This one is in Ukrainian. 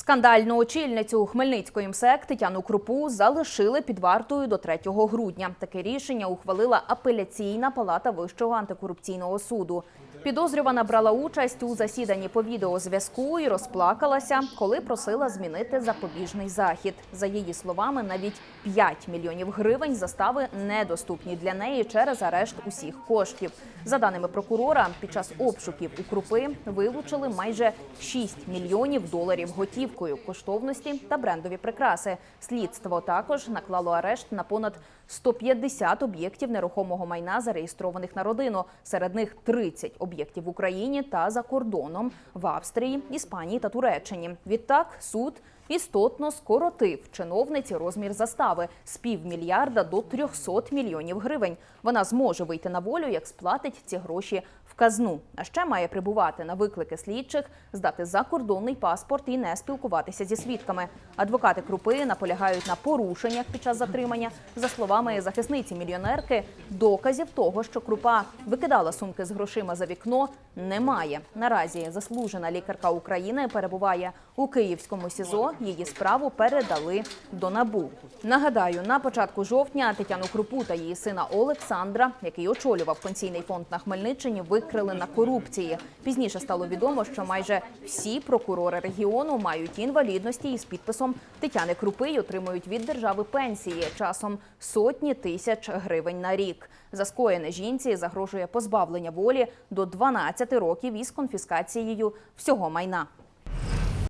Скандальну очільницю Хмельницької МСЕК Тетяну Крупу залишили під вартою до 3 грудня. Таке рішення ухвалила апеляційна палата Вищого антикорупційного суду. Підозрювана брала участь у засіданні по відеозв'язку і розплакалася, коли просила змінити запобіжний захід. За її словами, навіть 5 мільйонів гривень застави недоступні для неї через арешт усіх коштів. За даними прокурора, під час обшуків у Крупи вилучили майже 6 мільйонів доларів готівкою, коштовності та брендові прикраси. Слідство також наклало арешт на понад 150 об'єктів нерухомого майна, зареєстрованих на родину. Серед них 30 об'єктів в Україні та за кордоном в Австрії, Іспанії та Туреччині. Відтак суд істотно скоротив чиновниці розмір застави з півмільярда до 300 мільйонів гривень. Вона зможе вийти на волю, як сплатить ці гроші в казну. А ще має прибувати на виклики слідчих, здати закордонний паспорт і не спілкуватися зі свідками. Адвокати Крупи наполягають на порушеннях під час затримання. За словами захисниці мільйонерки, доказів того, що Крупа викидала сумки з грошима за вікно, немає. Наразі заслужена лікарка України перебуває у Київському СІЗО. Її справу передали до НАБУ. Нагадаю, на початку жовтня Тетяну Крупу та її сина Олександра, який очолював пенсійний фонд на Хмельниччині, викрили на корупції. Пізніше стало відомо, що майже всі прокурори регіону мають інвалідності із підписом Тетяни Крупи отримують від держави пенсії часом сотні тисяч гривень на рік. За скоєне жінці загрожує позбавлення волі до 12 років із конфіскацією всього майна.